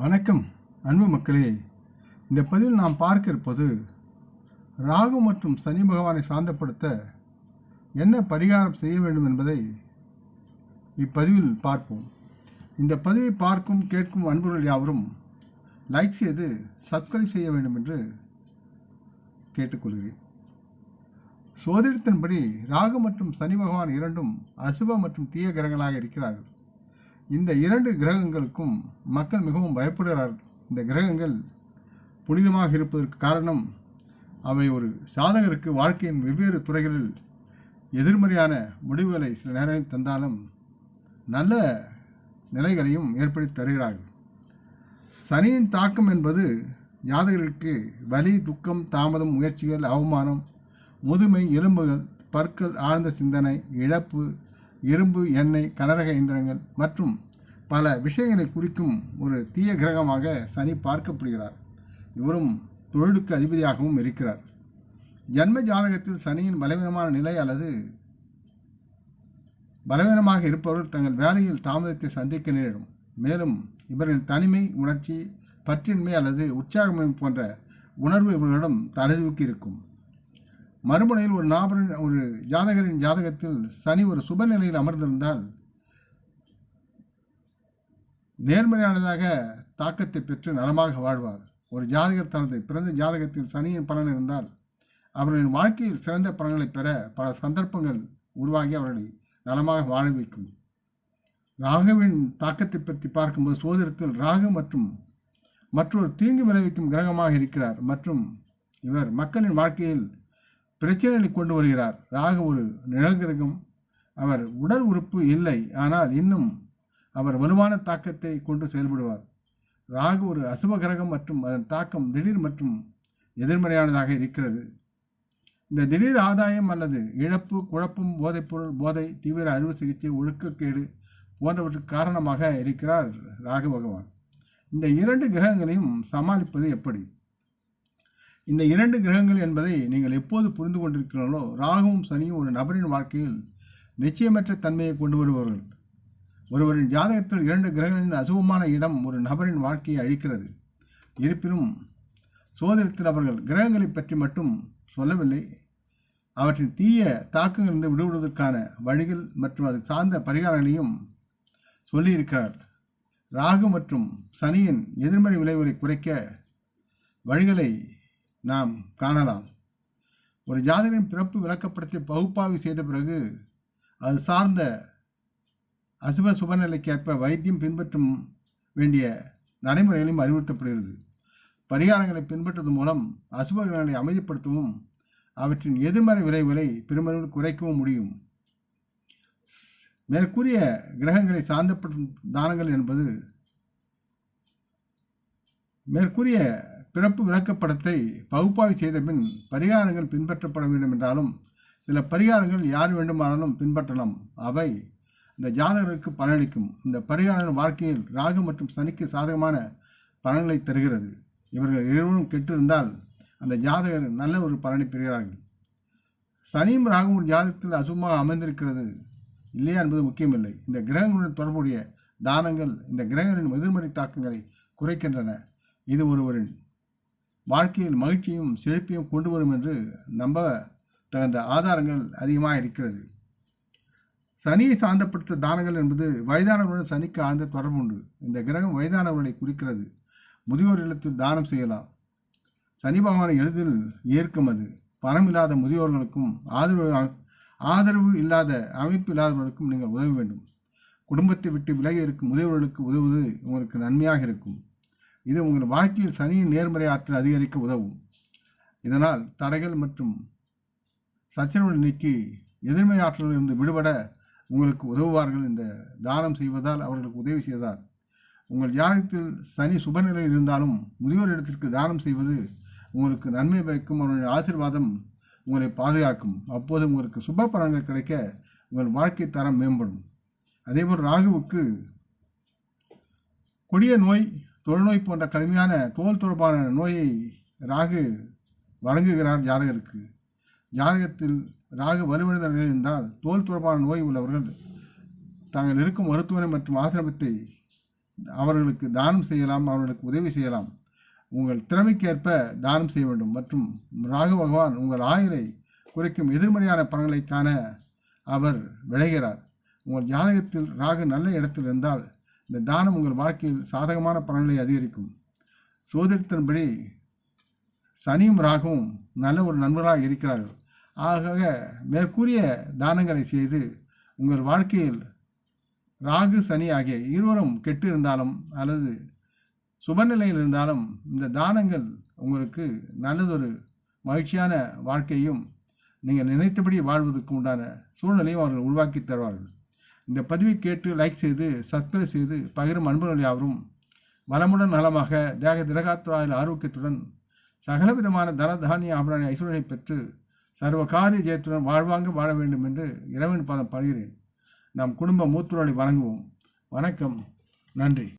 வணக்கம் அன்பு மக்களே. இந்த பதிவில் நாம் பார்க்க இருப்பது ராகு மற்றும் சனி பகவானை சாந்தப்படுத்த என்ன பரிகாரம் செய்ய வேண்டும் என்பதை இப்பதிவில் பார்ப்போம். இந்த பதிவை பார்க்கும் கேட்கும் அன்புகள் யாவரும் லைக் செய்து சப்ஸ்கிரைப் செய்ய வேண்டும் என்று கேட்டுக்கொள்கிறேன். சோதிடத்தின்படி ராகு மற்றும் சனி பகவான் இரண்டும் அசுப மற்றும் தீய கிரகங்களாக இருக்கிறார்கள். இந்த இரண்டு கிரகங்களுக்கும் மக்கள் மிகவும் பயப்படுகிறார்கள் இந்த கிரகங்கள் புனிதமாக இருப்பதற்கு காரணம் அவை ஒரு சாதகருக்கு வாழ்க்கையின் வெவ்வேறு துறைகளில் எதிர்மறையான முடிவுகளை சில நேரங்களில் தந்தாலும் நல்ல நிலைகளையும் ஏற்படுத்தி தருகிறார்கள். சனியின் தாக்கம் என்பது ஜாதகர்களுக்கு வலி துக்கம் தாமதம் முயற்சிகள் அவமானம் முதுமை எலும்புகள் பற்கள் ஆழ்ந்த சிந்தனை இழப்பு இரும்பு எண்ணெய் கனரக இயந்திரங்கள் மற்றும் பல விஷயங்களை குறிக்கும் ஒரு தீய கிரகமாக சனி பார்க்கப்படுகிறார். இவரும் தொழிலுக்கு அதிபதியாகவும் இருக்கிறார். ஜன்ம ஜாதகத்தில் சனியின் பலவீனமான நிலை அல்லது பலவீனமாக இருப்பவர்கள் தங்கள் வேலையில் தாமதத்தை சந்திக்க நேரிடும். மேலும் இவரின் தனிமை உணர்ச்சி பற்றின்மை அல்லது உற்சாகமின்மை போன்ற உணர்வு இவர்களிடம் தலைதூக்கி இருக்கும். மறுமுனையில் ஒரு நாபரின் ஒரு ஜாதகரின் ஜாதகத்தில் சனி ஒரு சுப நிலையில் அமர்ந்திருந்தால் நேர்மறையானதாக தாக்கத்தை பெற்று நலமாக வாழ்வார். ஒரு ஜாதகர் தனது பிறந்த ஜாதகத்தில் சனியின் பலன் இருந்தால் அவர்களின் வாழ்க்கையில் சிறந்த பலன்களை பெற பல சந்தர்ப்பங்கள் உருவாகி அவர்களை நலமாக வாழ வைக்கும். ராகுவின் தாக்கத்தை பற்றி பார்க்கும்போது சோதரத்தில் ராகு மற்றும் மற்றொரு தீங்கு விளைவிக்கும் கிரகமாக இருக்கிறார். மற்றும் இவர் மக்களின் வாழ்க்கையில் பிரச்சனைகளை கொண்டு வருகிறார். ராகு ஒரு நிழல் கிரகம் அவர் உடல் உறுப்பு இல்லை. ஆனால் இன்னும் அவர் வலுவான தாக்கத்தை கொண்டு செயல்படுவார். ராகு ஒரு அசுப கிரகம் மற்றும் அதன் தாக்கம் திடீர் மற்றும் எதிர்மறையானதாக இருக்கிறது. இந்த திடீர் ஆதாயம் அல்லது இழப்பு குழப்பம் போதைப்பொருள் போதை தீவிர அறுவை சிகிச்சை ஒழுக்கக்கேடு போன்றவற்றுக்கு காரணமாக இருக்கிறார் ராகு பகவான். இந்த இரண்டு கிரகங்களையும் சமாளிப்பது எப்படி? இந்த இரண்டு கிரகங்கள் என்பதை நீங்கள் எப்போது புரிந்து கொண்டிருக்கிறீர்களோ ராகுவும் சனியும் ஒரு நபரின் வாழ்க்கையில் நிச்சயமற்ற தன்மையை கொண்டு வருபவர்கள். ஒருவரின் ஜாதகத்தில் இரண்டு கிரகங்களின் அசுபமான இடம் ஒரு நபரின் வாழ்க்கையை அழிக்கிறது. இருப்பினும் சோதனத்தில் அவர்கள் கிரகங்களை பற்றி மட்டும் சொல்லவில்லை. அவற்றின் தீய தாக்கங்களிலிருந்து விடுவிடுவதற்கான வழிகள் மற்றும் அது சார்ந்த பரிகாரங்களையும் சொல்லியிருக்கிறார். ராகு மற்றும் சனியின் எதிர்மறை விளைவுகளை குறைக்க வழிகளை நாம் காணலாம். ஒரு ஜாதகரின் பிறப்பு விளக்கப்படத்தை பகுப்பாய்வு செய்த பிறகு அது சார்ந்த அசுப சுபநிலைக்கேற்ப வைத்தியம் பின்பற்றும் வேண்டிய நடைமுறைகளையும் அறிவுறுத்தப்படுகிறது. பரிகாரங்களை பின்பற்றுவதன் மூலம் அசுப கிரகங்களை அமைதிப்படுத்தவும் அவற்றின் எதிர்மறை விளைவுகளை பெருமளவில் குறைக்கவும் முடியும். மேற்கூறிய கிரகங்களை சார்ந்தப்படும் தானங்கள் என்பது மேற்கூறிய பிறப்பு விளக்கப்படத்தை பகுப்பாய்வு செய்த பின் பரிகாரங்கள் பின்பற்றப்பட வேண்டும் என்றாலும் சில பரிகாரங்கள் யார் வேண்டுமானாலும் பின்பற்றலாம். அவை இந்த ஜாதகருக்கு பலனளிக்கும். இந்த பரிகாரங்கள் வாழ்க்கையில் ராகு மற்றும் சனிக்கு சாதகமான பலன்களை தருகிறது. இவர்கள் இருவரும் கெட்டிருந்தால் அந்த ஜாதகர் நல்ல ஒரு பலனை பெறுகிறார்கள் சனியும் ராகும் ஒரு ஜாதகத்தில் அசுபமாக அமைந்திருக்கிறது இல்லையா என்பது முக்கியமில்லை. இந்த கிரகங்களுடன் தொடர்புடைய தானங்கள் இந்த கிரகங்களின் எதிர்மறை தாக்கங்களை குறைக்கின்றன. இது ஒருவரின் வாழ்க்கையில் மகிழ்ச்சியும் செழிப்பையும் கொண்டு வரும் என்று நம்ப தகுந்த ஆதாரங்கள் அதிகமாக இருக்கிறது. சனியை சார்ந்தப்படுத்த தானங்கள் என்பது வயதானவருடன் சனிக்கு ஆழ்ந்த தொடர்பு உண்டு இந்த கிரகம் வயதானவர்களை குறிக்கிறது. முதியோர் இல்லத்தில் தானம் செய்யலாம். சனி பகவானை எளிதில் ஏற்கும் அது. பணம் இல்லாத முதியோர்களுக்கும் ஆதரவு ஆதரவு இல்லாத அமைப்பு இல்லாதவர்களுக்கும் நீங்கள் உதவ வேண்டும். குடும்பத்தை விட்டு விலகி இருக்கும் முதியவர்களுக்கு உதவுவது உங்களுக்கு நன்மையாக இருக்கும். இது உங்கள் வாழ்க்கையில் சனியின் நேர்மறை ஆற்றல் அதிகரிக்க உதவும். இதனால் தடைகள் மற்றும் சச்சரவுகள் நீக்கி எதிர்மறை ஆற்றலிலிருந்து விடுபட உங்களுக்கு உதவுவார்கள் இந்த தானம் செய்வதால் அவர்களுக்கு உதவி செய்தார். உங்கள் ஜாதகத்தில் சனி சுபநிலையில் இருந்தாலும் முதியோர் இடத்திற்கு தானம் செய்வது உங்களுக்கு நன்மை பயக்கும். அவருடைய ஆசிர்வாதம் உங்களை பாதுகாக்கும். அப்போது உங்களுக்கு சுப பலன்கள் கிடைக்க உங்கள் வாழ்க்கை தரம் மேம்படும். அதேபோல் ராகுவுக்கு கொடிய நோய் தொழுநோய் போன்ற கடுமையான தோல் தொடர்பான நோயை ராகு வழங்குகிறார் ஜாதகருக்கு. ஜாதகத்தில் ராகு வலுவிழந்த நிலையில் இருந்தால் தோல் தொடர்பான நோய் உள்ளவர்கள் தாங்கள் இருக்கும் மருத்துவமனை மற்றும் ஆசிரமத்தை அவர்களுக்கு தானம் செய்யலாம் அவர்களுக்கு உதவி செய்யலாம். உங்கள் திறமைக்கேற்ப தானம் செய்ய வேண்டும். மற்றும் ராகு பகவான் உங்கள் ஆயுளை குறைக்கும் எதிர்மறையான பலன்களை காண அவர் விளைகிறார் உங்கள் ஜாதகத்தில் ராகு நல்ல இடத்தில் இருந்தால் இந்த தானம் உங்கள் வாழ்க்கையில் சாதகமான பலன்களை அதிகரிக்கும். சோதரித்தின்படி சனியும் ராகவும் நல்ல ஒரு நண்பராக இருக்கிறார்கள். ஆக மேற்கூறிய தானங்களை செய்து உங்கள் வாழ்க்கையில் ராகு சனி ஆகிய இருவரும் கெட்டு இருந்தாலும் அல்லது சுபநிலையில் இருந்தாலும் இந்த தானங்கள் உங்களுக்கு நல்லதொரு மகிழ்ச்சியான வாழ்க்கையும் நீங்கள் நினைத்தபடி வாழ்வதற்கு உண்டான சூழ்நிலையும் அவர்கள் உருவாக்கி தருவார்கள். இந்த பதிவை கேட்டு லைக் செய்து சப்ஸ்கிரைப் செய்து பகிரும் அன்பர்கள் யாவரும் வளமுடன் நலமாக தேக திரகாத்ராயில் ஆரோக்கியத்துடன் சகலவிதமான தன தானிய ஆபரண ஐஸ்வர்யை பெற்று சர்வ காரிய ஜெயத்துடன் வாழ்வாங்க வாழ வேண்டும் என்று இறைவன் பாதம் படுகிறேன் நம் குடும்ப மூத்தோரை வணங்குவோம். வணக்கம். நன்றி.